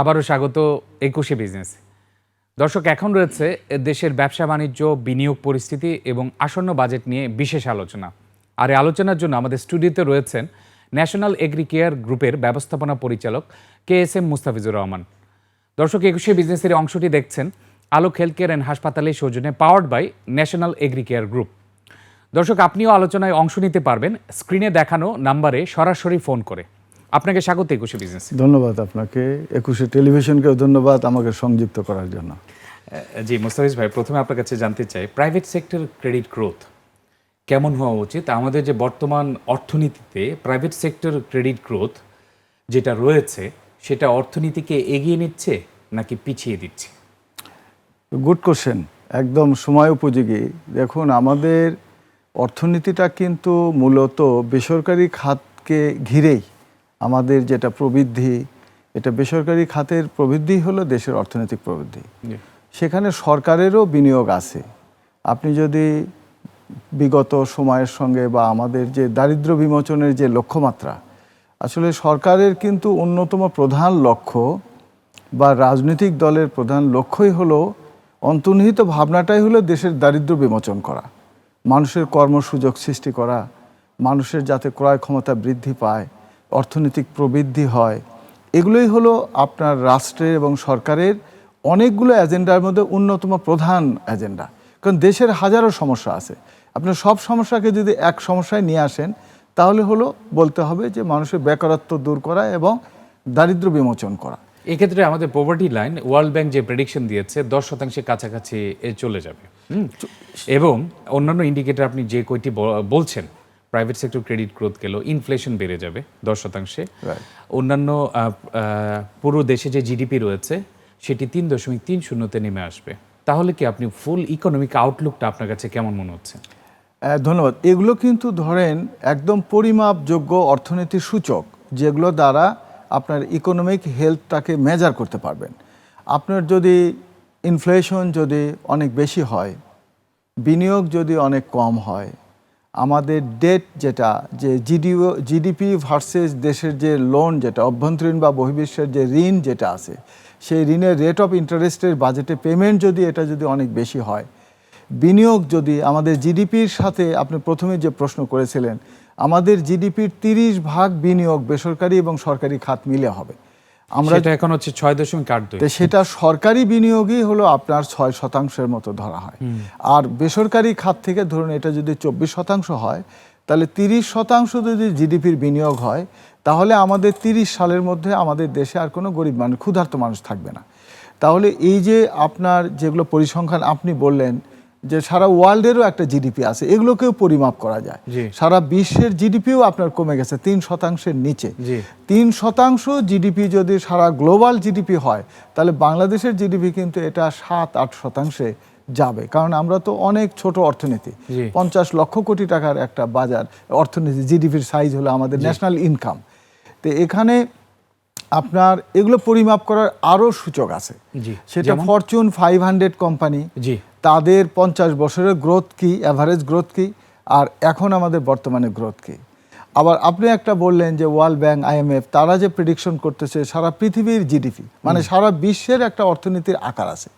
আবারও স্বাগত একুশে বিজনেস দর্শক, এখন রয়েছে দেশের ব্যবসা বাণিজ্য, বিনিয়োগ পরিস্থিতি এবং আসন্ন বাজেট নিয়ে বিশেষ আলোচনা। আর এই আলোচনার জন্য আমাদের স্টুডিওতে রয়েছেন ন্যাশনাল এগ্রিকেয়ার গ্রুপের ব্যবস্থাপনা পরিচালক K S M Mustafizur Rahman. দর্শক, একুশে বিজনেসের অংশটি দেখছেন আলোক হেলথ কেয়ার অ্যান্ড হাসপাতালের সৌজন্যে powered by national Agricare group দর্শক, আপনিও আলোচনায় অংশ নিতে পারবেন। স্ক্রিনে দেখানো নাম্বারে সরাসরি ফোন করে। আপনাকে স্বাগত একুশে বিজনেস ধন্যবাদ আপনাকে। একুশে টেলিভিশনকেও ধন্যবাদ আমাকে সংযুক্ত করার জন্য। জি মুস্তাফিজ ভাই প্রথমে আপনার কাছে জানতে চাই প্রাইভেট সেক্টর ক্রেডিট গ্রোথ কেমন হওয়া উচিত? আমাদের যে বর্তমান অর্থনীতিতে প্রাইভেট সেক্টর ক্রেডিট গ্রোথ যেটা রয়েছে সেটা অর্থনীতিকে এগিয়ে নিচ্ছে নাকি পিছিয়ে দিচ্ছে? গুড কোশ্চেন একদম সময় উপযোগী। দেখুন আমাদের অর্থনীতিটা কিন্তু মূলত বেসরকারি খাতকে ঘিরেই আমাদের যেটা প্রবৃদ্ধি এটা বেসরকারি খাতের প্রবৃদ্ধি হলো দেশের অর্থনৈতিক প্রবৃদ্ধি। সেখানে সরকারেরও বিনিয়োগ আছে। আপনি যদি বিগত সময়ের সঙ্গে বা আমাদের যে দারিদ্র বিমোচনের যে লক্ষ্যমাত্রা আসলে সরকারের কিন্তু অন্যতম প্রধান লক্ষ্য বা রাজনৈতিক দলের প্রধান লক্ষ্যই হলো অন্তর্নিহিত ভাবনাটাই হলো দেশের দারিদ্র বিমোচন করা। মানুষের কর্মসুযোগ সৃষ্টি করা মানুষের যাতে ক্রয় ক্ষমতা বৃদ্ধি পায় অর্থনৈতিক প্রবৃদ্ধি হয়। এগুলোই হলো আপনার রাষ্ট্রের এবং সরকারের অনেকগুলো এজেন্ডার মধ্যে অন্যতম প্রধান এজেন্ডা। কারণ দেশের হাজারো সমস্যা আছে। আপনার সব সমস্যাকে যদি এক সমস্যায় নিয়ে আসেন তাহলে হলো বলতে হবে যে মানুষের বেকারত্ব দূর করা এবং দারিদ্র বিমোচন করা। এক্ষেত্রে আমাদের পভার্টি লাইন ওয়ার্ল্ড ব্যাংক যে প্রেডিকশন দিয়েছে দশ শতাংশের কাছাকাছি এ চলে যাবে। এবং অন্যান্য ইন্ডিকেটর আপনি যে কয়টি বলছেন প্রাইভেট সেক্টর ক্রেডিট গ্রোথ গেল ইনফ্লেশন বেড়ে যাবে দশ শতাংশে। অন্যান্য পুরো দেশে যে জিডিপি রয়েছে সেটি তিন দশমিক তিন শূন্যতে নেমে আসবে। তাহলে কি আপনি ফুল ইকোনমিক আউটলুকটা আপনার কাছে কেমন মনে হচ্ছে? ধন্যবাদ। এগুলো কিন্তু ধরেন একদম পরিমাপযোগ্য অর্থনীতির সূচক যেগুলো দ্বারা আপনার ইকোনমিক হেলথটাকে মেজার করতে পারবেন। আপনার যদি ইনফ্লেশন যদি অনেক বেশি হয় বিনিয়োগ যদি অনেক কম হয় আমাদের ডেট যেটা, যে জিডিও জিডিপি ভার্সেস দেশের যে লোন যেটা, অভ্যন্তরীণ বা বহির্বিশ্বের যে ঋণ যেটা আছে, সেই ঋণের রেট অফ ইন্টারেস্টের বাজেটে পেমেন্ট যদি এটা যদি অনেক বেশি হয়, বিনিয়োগ যদি আমাদের জিডিপির সাথে আপনি প্রথমে যে প্রশ্ন করেছিলেন, আমাদের জিডিপির তিরিশ ভাগ বিনিয়োগ বেসরকারি এবং সরকারি খাত মিলে হবে। আমরা এখন হচ্ছে ছয় দশমিক আট দুই। সেটা সরকারি বিনিয়োগই হলো আপনার ছয় শতাংশের মতো ধরা হয়। আর বেসরকারি খাত থেকে ধরুন এটা যদি চব্বিশ শতাংশ হয় তাহলে তিরিশ শতাংশ যদি জিডিপির বিনিয়োগ হয় তাহলে আমাদের তিরিশ সালের মধ্যে আমাদের দেশে আর কোনো গরিব মানুষ ক্ষুধার্ত মানুষ থাকবে না। তাহলে এই যে আপনার যেগুলো পরিসংখ্যান আপনি বললেন যে সারা ওয়ার্ল্ডেরও একটা জিডিপি আছে এগুলোকেও পরিমাপ করা যায়। সারা বিশ্বের জিডিপিও আপনার কমে গেছে তিন শতাংশের নিচে। তিন শতাংশ জিডিপি যদি সারা গ্লোবাল জিডিপি হয় তাহলে বাংলাদেশের জিডিপি কিন্তু এটা সাত আট শতাংশে যাবে। কারণ আমরা তো অনেক ছোট অর্থনীতি। পঞ্চাশ লক্ষ কোটি টাকার একটা বাজার অর্থনীতি জিডিপির সাইজ হলো আমাদের ন্যাশনাল ইনকাম তো এখানে আপনার এগুলো পরিমাপ করার আরও সূচক আছে। সেটা ফরচুন ফাইভ হান্ড্রেড কোম্পানি জি। তাদের পঞ্চাশ বছরের গ্রোথ কি? অ্যাভারেজ গ্রোথ কি? আর এখন আমাদের বর্তমানে গ্রোথ কি? আবার আপনি একটা বললেন যে ওয়ার্ল্ড ব্যাংক আইএমএফ তারা যে প্রেডিকশন করতেছে সারা পৃথিবীর জিডিপি মানে সারা বিশ্বের একটা অর্থনীতির আকার আছে।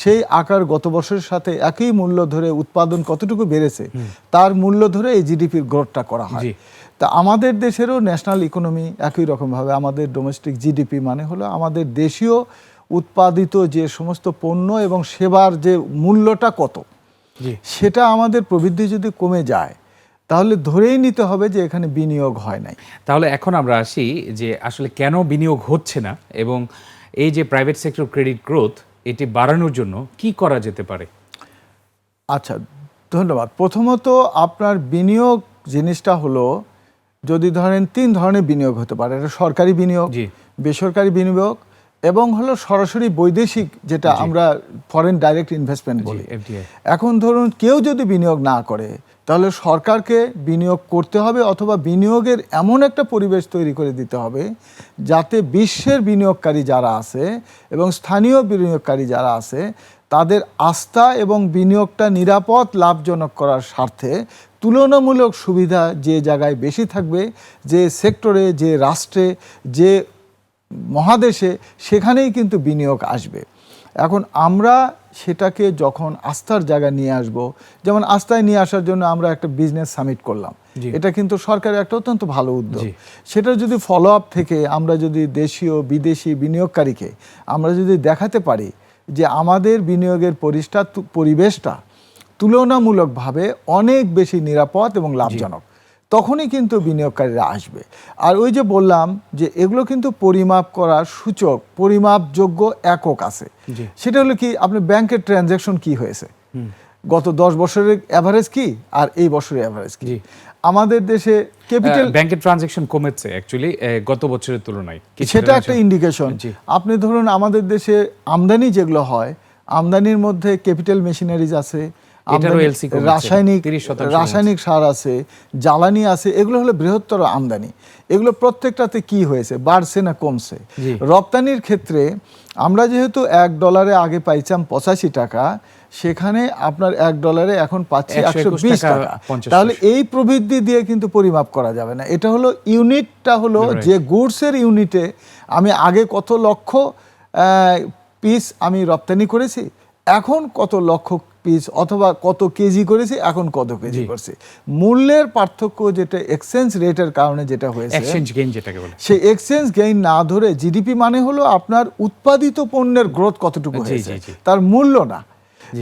সেই আকার গত বছরের সাথে একই মূল্য ধরে উৎপাদন কতটুকু বেড়েছে তার মূল্য ধরে এই জিডিপির গ্রোথটা করা হয়। তা আমাদের দেশেরও ন্যাশনাল ইকোনমি একই রকমভাবে আমাদের ডোমেস্টিক জিডিপি মানে হলো আমাদের দেশীয় উৎপাদিত যে সমস্ত পণ্য এবং সেবার যে মূল্যটা কত জি। সেটা আমাদের প্রবৃদ্ধি যদি কমে যায় তাহলে ধরেই নিতে হবে যে এখানে বিনিয়োগ হয় নাই। তাহলে এখন আমরা আসি যে আসলে কেন বিনিয়োগ হচ্ছে না এবং এই যে প্রাইভেট সেক্টর ক্রেডিট গ্রোথ এটি বাড়ানোর জন্য কি করা যেতে পারে? আচ্ছা ধন্যবাদ। প্রথমত আপনার বিনিয়োগ জিনিসটা হলো যদি ধরেন তিন ধরনের বিনিয়োগ হতে পারে এটা সরকারি বিনিয়োগ জি। বেসরকারি বিনিয়োগ এবং হলো সরাসরি বৈদেশিক যেটা আমরা ফরেন ডাইরেক্ট ইনভেস্টমেন্ট বলি। এখন ধরুন কেউ যদি বিনিয়োগ না করে তাহলে সরকারকে বিনিয়োগ করতে হবে অথবা বিনিয়োগের এমন একটা পরিবেশ তৈরি করে দিতে হবে যাতে বিশ্বের বিনিয়োগকারী যারা আছে এবং স্থানীয় বিনিয়োগকারী যারা আছে তাদের আস্থা এবং বিনিয়োগটা নিরাপদ লাভজনক করার স্বার্থে তুলনামূলক সুবিধা যে জায়গায় বেশি থাকবে যে সেক্টরে যে রাষ্ট্রে যে মহাদেশে সেখানেই কিন্তু বিনিয়োগ আসবে। এখন আমরা সেটাকে যখন আস্থার জায়গা নিয়ে আসব যেমন আস্থায় নিয়ে আসার জন্য আমরা একটা বিজনেস সামিট করলাম। এটা কিন্তু সরকারের একটা অত্যন্ত ভালো উদ্যোগ। সেটা যদি ফলো আপ থেকে আমরা যদি দেশীয় বিদেশি বিনিয়োগকারীকে আমরা যদি দেখাতে পারি যে আমাদের বিনিয়োগের পরিষ্টা পরিবেশটা তুলনামূলকভাবে অনেক বেশি নিরাপদ এবং লাভজনক। তখনই কিন্তু বিনিয়োগকারীরা আসবে। আর ওই যে বললাম যে এগুলো কিন্তু পরিমাপ করার সূচক পরিমাপযোগ্য একক আছে। সেটা হলো কি আপনি ব্যাংকের ট্রানজ্যাকশন কি হয়েছে? গত দশ বছরের অ্যাভারেজ কি? আর এই বছরের অ্যাভারেজ কি? আমাদের দেশে ক্যাপিটাল ব্যাংকের ট্রানজেকশন কমেছে অ্যাকচুয়ালি গত বছরের তুলনায়। সেটা একটা ইন্ডিকেশন। আপনি ধরুন আমাদের দেশে আমদানি যেগুলো হয় আমদানির মধ্যে ক্যাপিটাল মেশিনারিজ আছে রাসায়নিক রাসায়নিক সার আছে জ্বালানি আছে এগুলো হলো বৃহত্তর আমদানি। এগুলো প্রত্যেকটাতে কি হয়েছে বাড়ছে না কমছে? রপ্তানির ক্ষেত্রে আমরা যেহেতু এক ডলারে আগে পাইছিলাম পঁচাশি টাকা সেখানে আপনার এক ডলারে এখন পাচ্ছি 121 একশো বিশ টাকা টাকা। 50 তাহলে এই প্রবৃদ্ধি দিয়ে কিন্তু পরিমাপ করা যাবে না। এটা হলো ইউনিটটা হলো যে গুডসের ইউনিটে আমি আগে কত লক্ষ পিস আমি রপ্তানি করেছি এখন কত লক্ষ পিস অথবা কত কেজি করেছি এখন কত কেজি। করছি। মূল্যের পার্থক্য যেটা এক্সচেঞ্জ রেটের কারণে যেটা হয়েছে এক্সচেঞ্জ গেইন যেটাকে বলে। সেই এক্সচেঞ্জ গেইন না ধরে জিডিপি মানে হলো আপনার উৎপাদিত পণ্যের গ্রোথ কতটুকু হয়েছে। তার মূল্য না।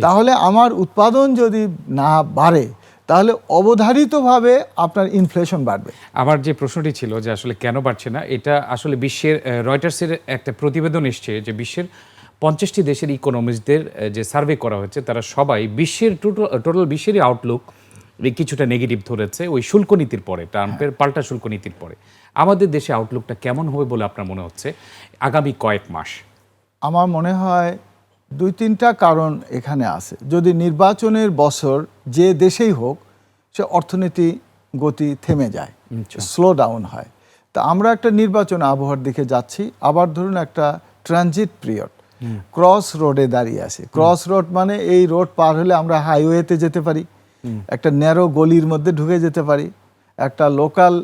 তাহলে আমার উৎপাদন যদি না বাড়ে তাহলে অবধারিতভাবে আপনার ইনফ্লেশন বাড়বে। আমার যে প্রশ্নটি ছিল যে আসলে কেন বাড়ছে না এটা আসলে বিশ্বের রয়টার্সের একটা প্রতিবেদন এসছে যে বিশ্বের পঞ্চাশটি দেশের ইকোনমিস্টদের যে সার্ভে করা হয়েছে তারা সবাই বিশ্বের টোটাল বিশ্বেরই আউটলুক কিছুটা নেগেটিভ ধরেছে ওই শুল্ক নীতির পরে ট্রাম্পের পাল্টা শুল্ক নীতির পরে। আমাদের দেশে আউটলুকটা কেমন হবে বলে আপনার মনে হচ্ছে আগামী কয়েক মাস? আমার মনে হয় দুই তিনটা কারণ এখানে আছে। যদি নির্বাচনের বছর যে দেশেই হোক সে অর্থনীতি গতি থেমে যায় স্লো ডাউন হয়। তা আমরা একটা নির্বাচন আবহাওয়ার দিকে যাচ্ছি। আবার ধরুন একটা ট্রানজিট পিরিয়ড ক্রস রোডে দাঁড়িয়ে আছে। ক্রস রোড মানে এই রোড পার হলে আমরা হাইওয়েতে যেতে পারি। একটা ন্যারো গলির মধ্যে ঢুকে যেতে পারি। একটা লোকাল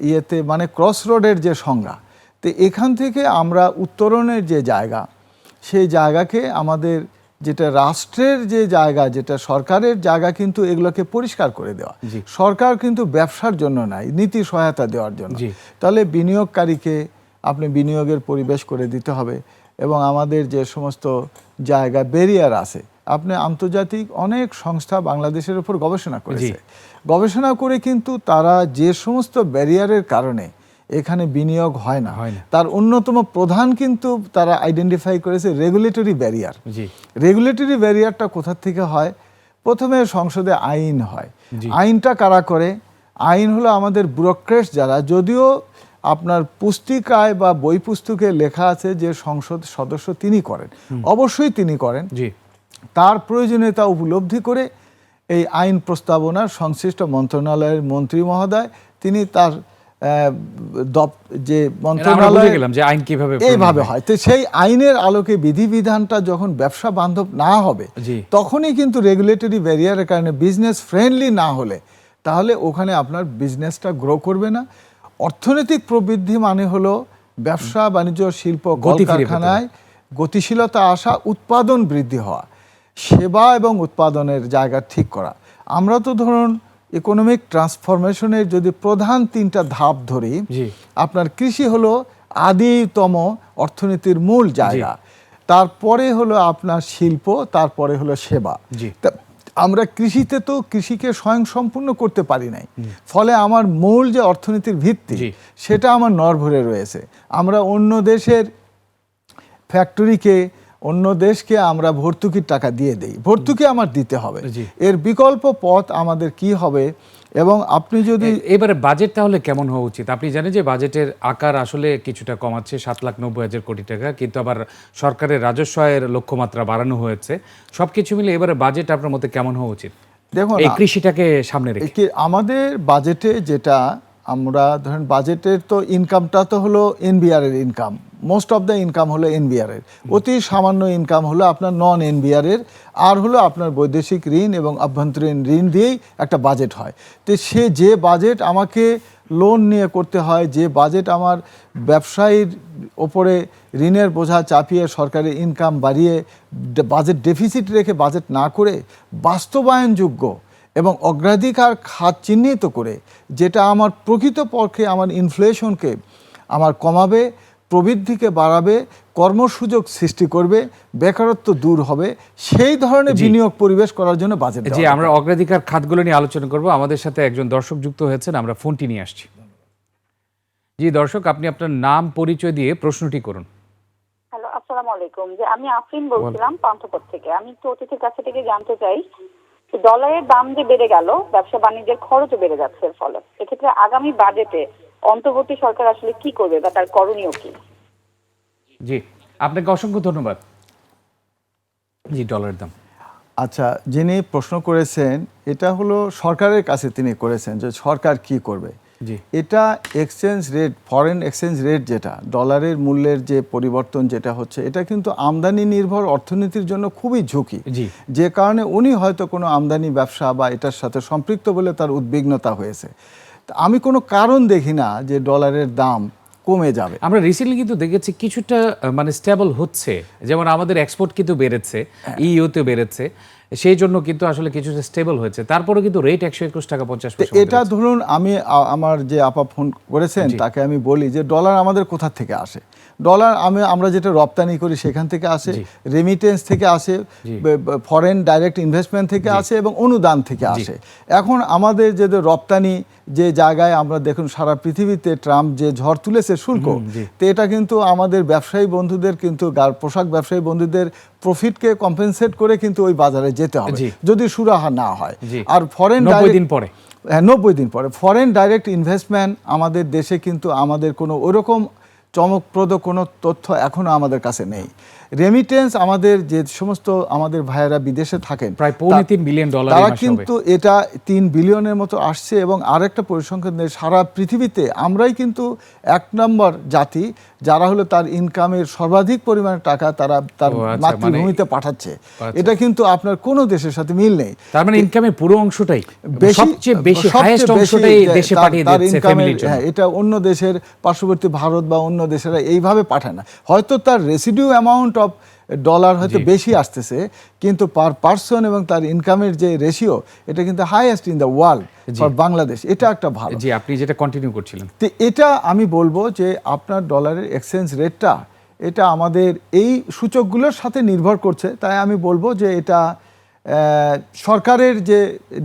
ইয়েতে মানে ক্রস রোডের যে সংজ্ঞা। তো এখান থেকে আমরা উত্তরণের যে জায়গা সেই জায়গাকে আমাদের যেটা রাষ্ট্রের যে জায়গা যেটা সরকারের জায়গা কিন্তু এগুলোকে পরিষ্কার করে দেওয়া। সরকার কিন্তু ব্যবসার জন্য নাই নীতি সহায়তা দেওয়ার জন্য। তাহলে বিনিয়োগকারীকে আপনি বিনিয়োগের পরিবেশ করে দিতে হবে। এবং আমাদের যে সমস্ত জায়গা ব্যারিয়ার আছে আপনি আন্তর্জাতিক অনেক সংস্থা বাংলাদেশের উপর গবেষণা করেছে। গবেষণা করে কিন্তু তারা যে সমস্ত ব্যারিয়ারের কারণে এখানে বিনিয়োগ হয় না হয় না। তার অন্যতম প্রধান কিন্তু তারা আইডেন্টিফাই করেছে রেগুলেটরি ব্যারিয়ার রেগুলেটরি ব্যারিয়ারটা কোথা থেকে হয়? প্রথমে সংসদে আইন হয়। আইনটা কারা করে? আইন হলো আমাদের ব্যুরোক্রেটস যারা যদিও আপনার পুস্তিকায় বা বই পুস্তকে লেখা আছে যে সংসদ সদস্য তিনি করেন। অবশ্যই তিনি করেন। জি। তার প্রয়োজনীয়তা উপলব্ধি করে এই আইন প্রস্তাবনা সংশ্লিষ্ট মন্ত্রণালয়ের মন্ত্রী মহোদয় তিনি তার যে মন্ত্রণালয় যে আইন কীভাবে এইভাবে হয়। তো সেই আইনের আলোকে বিধিবিধানটা যখন ব্যবসা বান্ধব না হবে তখনই কিন্তু রেগুলেটরি ব্যারিয়ারের কারণে বিজনেস ফ্রেন্ডলি না হলে তাহলে ওখানে আপনার বিজনেসটা গ্রো করবে না। অর্থনৈতিক প্রবৃদ্ধি মানে হলো ব্যবসা বাণিজ্য শিল্প কলকারখানায় গতিশীলতা আসা উৎপাদন বৃদ্ধি হওয়া সেবা এবং উৎপাদনের জায়গা ঠিক করা। আমরা তো ধরুন ইকোনমিক ট্রান্সফরমেশনের যদি প্রধান তিনটা ধাপ ধরি আপনার কৃষি হলো আদিতম অর্থনীতির মূল জায়গা। তারপরে হলো আপনার শিল্প তারপরে হলো সেবা। আমরা কৃষিতে তো কৃষিকে স্বয়ং সম্পূর্ণ করতে পারি নাই। ফলে আমার মূল যে অর্থনীতির ভিত্তি সেটা আমার নরভরে রয়েছে। আমরা অন্য দেশের ফ্যাক্টরিকে অন্য দেশকে আমরা ভর্তুকির টাকা দিয়ে দেই। ভর্তুকি আমার দিতে হবে। এর বিকল্প পথ আমাদের কি হবে এবং আপনি যদি এবারে বাজেট তাহলে কেমন হওয়া উচিত? আপনি জানেন যে বাজেটের আকার আসলে কিছুটা কমাচ্ছে সাত লাখ নব্বই হাজার কোটি টাকা কিন্তু আবার সরকারের রাজস্ব আয়ের লক্ষ্যমাত্রা বাড়ানো হয়েছে। সব কিছু মিলে এবারে বাজেট আপনার মতে কেমন হওয়া উচিত? দেখুন এই কৃষিটাকে সামনে রেখে। আমাদের বাজেটে যেটা আমরা ধরেন বাজেটের তো ইনকামটা তো হলো এনবিআর এর income most of the income হলো এনবিআর এর অতি সামান্য ইনকাম হলো আপনার নন এনবিআর এর আর হলো আপনার বৈদেশিক ঋণ এবং আভ্যন্তরীণ ঋণ দিয়েই একটা বাজেট হয়। তো সে যে বাজেট আমাকে লোন নিয়ে করতে হয় যে বাজেট আমার ব্যবসায়ীর ওপরে ঋণের বোঝা চাপিয়ে সরকারের ইনকাম বাড়িয়ে বাজেট ডেফিসিট রেখে বাজেট না করে বাস্তবায়নযোগ্য এবং অগ্রাধিকার খাত চিহ্নিত করে যেটা আমার প্রকৃতপক্ষে আমার ইনফ্লেশনকে আমার কমাবে প্রবৃদ্ধিকে বাড়াবে কর্মসুযোগ সৃষ্টি করবে বেকারত্ব দূর হবে সেই ধরনের বিনিয়োগ পরিবেশ করার জন্য বাজেট জি আমরা অগ্রাধিকার খাতগুলো নিয়ে আলোচনা করব। আমাদের সাথে একজন দর্শক যুক্ত হয়েছেন আমরা ফোনটি নিয়ে আসছি। জি দর্শক আপনি আপনার নাম পরিচয় দিয়ে প্রশ্নটি করুন। হ্যালো আসসালামু আলাইকুম। যে আমি আফরিন বলছিলাম পান্থপথ থেকে। আমি একটু অতিথির কাছে থেকে জানতে চাই ডলারের দাম যে বেড়ে গেল ব্যবসা বাণিজ্যের খরচও বেড়ে যাচ্ছে এর ফলে। এক্ষেত্রে আগামী বাজেটে অন্তর্বর্তী সরকার আসলে কি করবে বা তার করণীয় কি? জি আপনাকে অসংখ্য ধন্যবাদ। জি ডলারের দাম। আচ্ছা যিনি প্রশ্ন করেছেন এটা হলো সরকারের কাছে তিনি করেছেন যে সরকার কি করবে। এটা exchange rate foreign exchange rate যেটা ডলারের মূল্যের যে পরিবর্তন যেটা হচ্ছে এটা কিন্তু আমদানি নির্ভর অর্থনীতির জন্য খুবই ঝুঁকি। যে কারণে উনি হয়তো কোনো আমদানি ব্যবসা বা এটার সাথে সম্পৃক্ত বলে তার উদ্বিগ্নতা হয়েছে। আমি কোনো কারণ দেখি না যে ডলারের দাম কমে যাবে। আমরা রিসেন্টলি কিন্তু দেখেছি কিছুটা মানে স্টেবল হচ্ছে। যেমন আমাদের এক্সপোর্ট কিন্তু বেড়েছে ইইউতে বেড়েছে। সেই জন্য কিন্তু আসলে কিছুটা স্টেবল হয়েছে। তারপরে কিন্তু রেট একশো একুশ টাকা পঞ্চাশ এটা ধরুন আমি আমার যে আপা ফোন করেছেন তাকে আমি বলি যে ডলার আমাদের কোথা থেকে আসে? ডলার আমি আমরা যেটা রপ্তানি করি সেখান থেকে আসে রেমিটেন্স থেকে আসে ফরেন ডাইরেক্ট ইনভেস্টমেন্ট থেকে আসে এবং অনুদান থেকে আসে। এখন আমাদের যে রপ্তানি যে জায়গায় আমরা দেখুন সারা পৃথিবীতে ট্রাম্প যে ঝড় তুলেছে শুল্ক তো এটা কিন্তু আমাদের ব্যবসায়ী বন্ধুদের কিন্তু পোশাক ব্যবসায়ী বন্ধুদের প্রফিটকে কম্পেনসেট করে কিন্তু ওই বাজারে যেতে হবে যদি সুরাহা না হয়। আর ফরেন দিন পরে। হ্যাঁ নব্বই দিন পরে। ফরেন ডাইরেক্ট ইনভেস্টমেন্ট আমাদের দেশে কিন্তু আমাদের কোনো ওরকম চমকপ্রদ কোনো তথ্য এখনও আমাদের কাছে নেই। রেমিটেন্স আমাদের যে সমস্ত আমাদের ভাইয়েরা বিদেশে থাকেন প্রায় পৌনে তিন বিলিয়ন ডলার তারা কিন্তু এটা তিন বিলিয়নের মতো আসছে এবং আরেকটা পরিসংখ্যান সারা পৃথিবীতে আমরাই কিন্তু এক নম্বর জাতি যারা হলো তার ইনকামের সর্বাধিক পরিমাণে টাকা তারা তার আচ্ছা, মাতৃভূমিতে পাঠাচ্ছে। আচ্ছা। এটা কিন্তু আপনার কোনো দেশের সাথে মিল নেই। তার মানে ইনকামের পুরো অংশটাই সবচেয়ে বেশি হাইয়েস্ট অংশটাই দেশে পাঠিয়ে তার দিচ্ছে ইনকামের- ফ্যামিলির জন্য। হ্যাঁ, এটা অন্য দেশের পার্শ্ববর্তী ভারত বা অন্য দেশেরা এইভাবে পাঠায় না। হয়তো তার রেসিডিউ অ্যামাউন্ট অফ ডলার হয়তো বেশি আসতেছে কিন্তু পার পার্সন এবং তার ইনকামের যে রেশিও এটা কিন্তু highest in the world for Bangladesh এটা একটা ভালো। জি আপনি যেটা কন্টিনিউ করছিলেন। তো এটা আমি বলব যে আপনার ডলারের এক্সচেঞ্জ রেটটা এটা আমাদের এই সূচকগুলোর সাথে নির্ভর করছে। তাই আমি বলব যে এটা সরকারের যে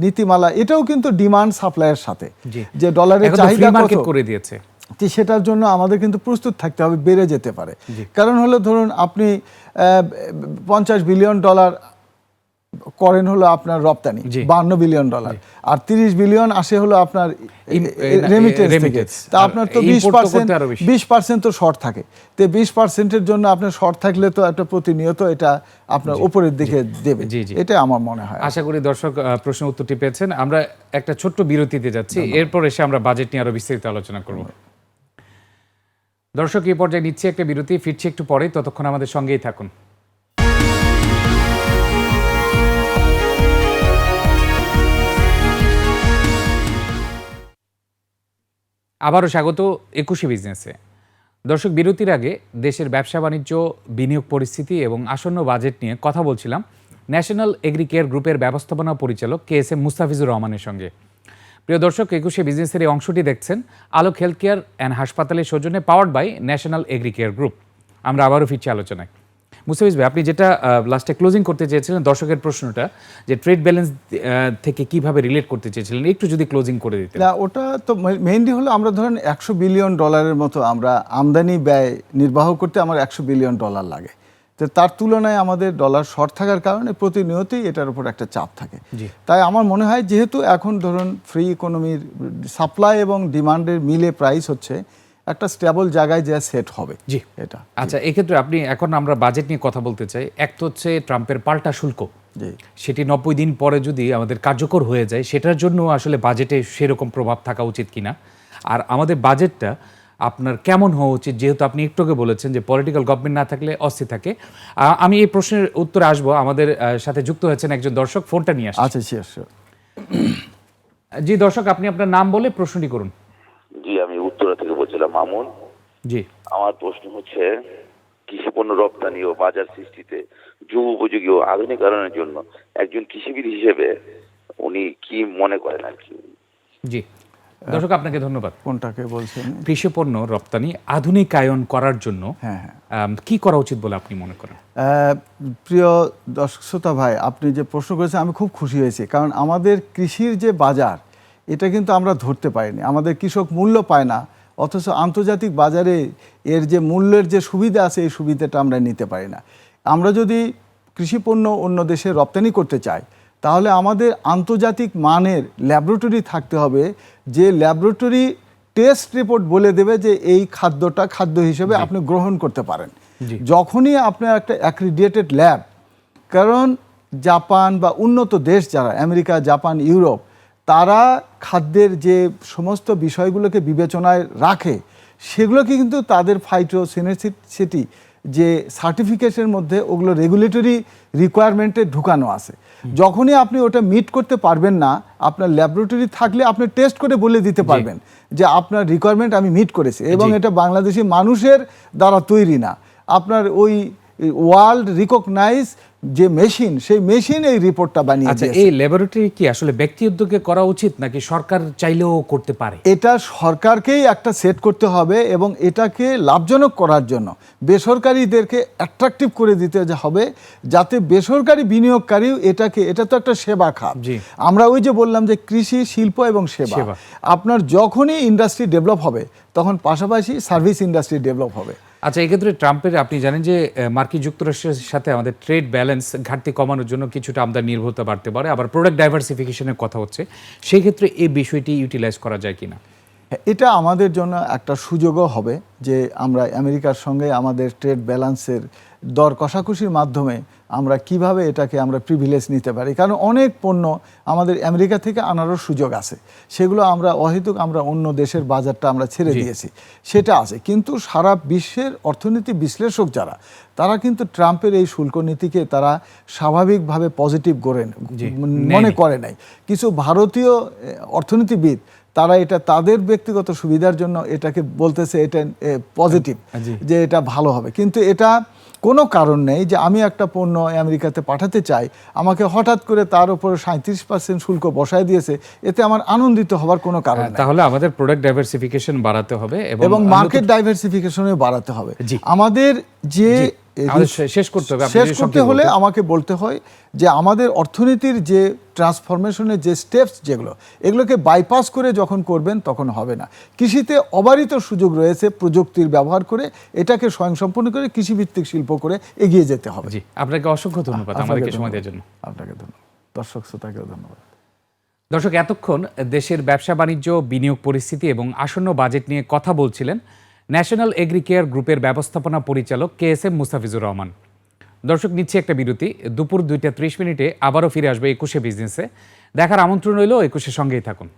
নীতিমালা এটাও কিন্তু ডিমান্ড সাপ্লাইয়ের সাথে। যে ডলারের চাহিদা করে দিয়েছে। তো সেটার জন্য আমাদের কিন্তু প্রস্তুত থাকতে হবে বেড়ে যেতে পারে। কারণ হলো ধরুন আপনি পঞ্চাশ বিলিয়ন ডলার করেন হলো আপনার রপ্তানি। বান্ন বিলিয়ন ডলার। আর তিরিশ বিলিয়ন আসে হলো আপনার রেমিটেন্স থেকে। তা আপনার তো বিশ পার্সেন্ট বেশি। পার্সেন্ট তো শর্ট থাকে। তো বিশ পার্সেন্টের জন্য আপনার শর্ট থাকলে তো একটা প্রতিনিয়ত এটা আপনার উপরের দিকে দেবে। এটা আমার মনে হয়। আশা করি দর্শক প্রশ্ন উত্তরটি পেয়েছেন। আমরা একটা ছোট্ট বিরতিতে যাচ্ছি। এরপর এসে আমরা বাজেট নিয়ে আরও বিস্তারিত আলোচনা করব। দর্শক, এই পর্যায়ে নিচ্ছি একটা বিরতি, ফিরছি একটু পরে, ততক্ষণ আমাদের সঙ্গেই থাকুন। আবারও স্বাগত একুশে বিজনেসে। দর্শক, বিরতির আগে দেশের ব্যবসা বাণিজ্য, বিনিয়োগ পরিস্থিতি এবং আসন্ন বাজেট নিয়ে কথা বলছিলাম ন্যাশনাল এগ্রিকেয়ার গ্রুপের ব্যবস্থাপনা পরিচালক কে এস এম মুস্তাফিজুর রহমানের সঙ্গে। প্রিয় দর্শক, একুশে বিজনেসের এই অংশটি দেখছেন আলোক হেলথ কেয়ার অ্যান্ড হাসপাতালের সৌজন্যে powered by national Agricare group. আমরা আবারও ফিরছি আলোচনায়। মুস্তাফিজ ভাই, আপনি যেটা লাস্টে ক্লোজিং করতে চেয়েছিলেন দর্শকের প্রশ্নটা যে ট্রেড ব্যালেন্স থেকে কীভাবে রিলেট করতে চেয়েছিলেন, একটু যদি ক্লোজিং করে দিতেন। না, ওটা তো মেইনলি হলো আমরা ধরেন একশো বিলিয়ন ডলারের মতো আমরা আমদানি ব্যয় নির্বাহ করতে আমার একশো বিলিয়ন ডলার লাগে। তার তুলনায় আমাদের ডলার শর্ট থাকার কারণে প্রতিনিয়তই এটার উপর একটা চাপ থাকে। তাই আমার মনে হয় যেহেতু এখন ধরুন ফ্রি ইকোনমির সাপ্লাই এবং ডিমান্ডের মিলে প্রাইস হচ্ছে একটা স্টেবল জায়গায় যা সেট হবে জি। এটা। আচ্ছা এক্ষেত্রে আপনি এখন আমরা বাজেট নিয়ে কথা বলতে চাই। এক তো হচ্ছে ট্রাম্পের পাল্টা শুল্ক। সেটি নব্বই দিন পরে যদি আমাদের কার্যকর হয়ে যায় সেটার জন্য আসলে বাজেটে সেরকম প্রভাব থাকা উচিত কিনা। আর আমাদের বাজেটটা আপনার কেমন হওয়া উচিত? যেহেতু আপনি একটু আগে বলেছেন যে পলিটিক্যাল গভর্নমেন্ট না থাকলে অস্থির থাকে। আমি এই প্রশ্নের উত্তরে আসব। আমাদের সাথে যুক্ত হয়েছেন একজন দর্শক। ফোনটা নিয়ে আসছে। আচ্ছা জি দর্শক আপনি আপনার নাম বলে প্রশ্নটি করুন। জি আমি উত্তরা থেকে বলছিলাম মামুন। জি। আমার প্রশ্ন হচ্ছে কৃষি পণ্য রপ্তানি ও বাজার সৃষ্টিতে যুব উপযোগী ও আধুনিকরণের জন্য একজন কৃষিবিদ হিসেবে উনি কি মনে করেন আর কি? জি। দর্শক আপনাকে ধন্যবাদ। কোনটাকে বলছেন? কৃষি পণ্য রপ্তানি আধুনিকায়ন করার জন্য হ্যাঁ হ্যাঁ। কি করা উচিত বলে আপনি মনে করেন? প্রিয় দর্শক শ্রোতা ভাই আপনি যে প্রশ্ন করেছেন আমি খুব খুশি হয়েছি। কারণ আমাদের কৃষির যে বাজার এটা কিন্তু আমরা ধরতে পারিনি। আমাদের কৃষক মূল্য পায় না অথচ আন্তর্জাতিক বাজারে এর যে মূল্যের যে সুবিধা আছে এই সুবিধাটা আমরা নিতে পারি না। আমরা যদি কৃষি পণ্য অন্য দেশে রপ্তানি করতে চাই তাহলে আমাদের আন্তর্জাতিক মানের ল্যাবরেটরি থাকতে হবে যে ল্যাবরেটরি টেস্ট রিপোর্ট বলে দেবে যে এই খাদ্যটা খাদ্য হিসেবে আপনি গ্রহণ করতে পারেন। যখনই আপনার একটা অ্যাক্রিডিয়েটেড ল্যাব কারণ জাপান বা উন্নত দেশ যারা আমেরিকা জাপান ইউরোপ তারা খাদ্যের যে সমস্ত বিষয়গুলোকে বিবেচনায় রাখে সেগুলোকে কিন্তু তাদের ফাইটো ফাইটোসিনেসিটি যে সার্টিফিকেশনের মধ্যে ওগুলো রেগুলেটরি রিকোয়ারমেন্টে ঢুকানো আছে। যখনই আপনি ওটা মিট করতে পারবেন না আপনার ল্যাবরেটরি থাকলে আপনি টেস্ট করে বলে দিতে পারবেন যে আপনার রিকোয়ারমেন্ট আমি মিট করেছি। এবং এটা বাংলাদেশি মানুষের দ্বারা তৈরি না। আপনার ওই ওয়ার্ল্ড রিকগনাইজ যে মেশিন সেই মেশিন এই রিপোর্টটা বানিয়ে আচ্ছা এই ল্যাবরেটরি কি আসলে ব্যক্তি উদ্যোগে করা উচিত নাকি সরকার চাইলেও করতে পারে? এটা সরকারকেই একটা সেট করতে হবে এবং এটাকে লাভজনক করার জন্য। বেসরকারিদেরকে অ্যাট্রাকটিভ করে দিতে হবে যাতে বেসরকারি বিনিয়োগকারীও এটাকে এটা তো একটা সেবা খাত। জি। আমরা ওই যে বললাম যে কৃষি শিল্প এবং সেবা। আপনার যখনই ইন্ডাস্ট্রি ডেভেলপ হবে তখন পাশাপাশি সার্ভিস ইন্ডাস্ট্রি ডেভেলপ হবে। আচ্ছা এক্ষেত্রে ট্রাম্পের আপনি জানেন যে মার্কিন যুক্তরাষ্ট্রের সাথে আমাদের ট্রেড ব্যালেন্স ঘাটতি কমানোর জন্য কিছুটা আমদানি নির্ভরতা বাড়তে পারে। আবার প্রোডাক্ট ডাইভার্সিফিকেশনের কথা হচ্ছে। সেই ক্ষেত্রে এই বিষয়টি ইউটিলাইজ করা যায় কিনা? হ্যাঁ, এটা আমাদের জন্য একটা সুযোগও হবে যে আমরা আমেরিকার সঙ্গে আমাদের ট্রেড ব্যালেন্সের দর কষাকষির মাধ্যমে আমরা কীভাবে এটাকে আমরা প্রিভিলেজ নিতে পারি? কারণ অনেক পণ্য আমাদের আমেরিকা থেকে আনারও সুযোগ আছে। সেগুলো আমরা অহেতুক আমরা অন্য দেশের বাজারটা আমরা ছেড়ে দিয়েছি। সেটা আছে। কিন্তু সারা বিশ্বের অর্থনীতি বিশ্লেষক যারা তারা কিন্তু ট্রাম্পের এই শুল্ক নীতিকে তারা স্বাভাবিকভাবে পজিটিভ করে মনে করে নাই। কিছু ভারতীয় অর্থনীতিবিদ তারা এটা তাদের ব্যক্তিগত সুবিধার জন্য এটাকে বলতেছে এটা পজিটিভ যে এটা ভালো হবে। কিন্তু এটা কোনো কারণ নেই যে আমি একটা পণ্য আমেরিকাতে পাঠাতে চাই। আমাকে হঠাৎ করে তার উপরে সাঁত্রিশ পার্সেন্ট শুল্ক বসায় দিয়েছে। এতে আমার আনন্দিত হওয়ার কোনো কারণ তাহলে আমাদের প্রোডাক্ট ডাইভার্সিফিকেশন বাড়াতে হবে এবং মার্কেট ডাইভার্সিফিকেশনে বাড়াতে হবে। আমাদের যে শেষ করতে হবে, শেষ করতে হলে আমাকে বলতে হয় যে আমাদের অর্থনীতির যে ট্রান্সফরমেশনের যে স্টেপস যেগুলো এগুলোকে বাইপাস করে যখন করবেন তখন হবে না। কৃষিতে অবারিত সুযোগ রয়েছে প্রযুক্তির ব্যবহার করে এটাকে স্বয়ংসম্পূর্ণ করে কৃষিভিত্তিক শিল্প করে এগিয়ে যেতে হবে। জি আপনাকে অসংখ্য ধন্যবাদ আমাদেরকে সময় দেওয়ার জন্য। আপনাকে ধন্যবাদ। দর্শক শ্রোতাকেও ধন্যবাদ। দর্শক এতক্ষণ দেশের ব্যবসা বাণিজ্য বিনিয়োগ পরিস্থিতি এবং আসন্ন বাজেট নিয়ে কথা বলছিলেন ন্যাশনাল এগ্রি কেয়ার গ্রুপের ব্যবস্থাপনা পরিচালক K S M Mustafizur Rahman. দর্শক, নিচ্ছে একটা বিরতি। দুপুর দুইটা ত্রিশ মিনিটে আবারও ফিরে আসবে একুশে বিজনেসে। দেখার আমন্ত্রণ রইল, একুশের সঙ্গেই থাকুন।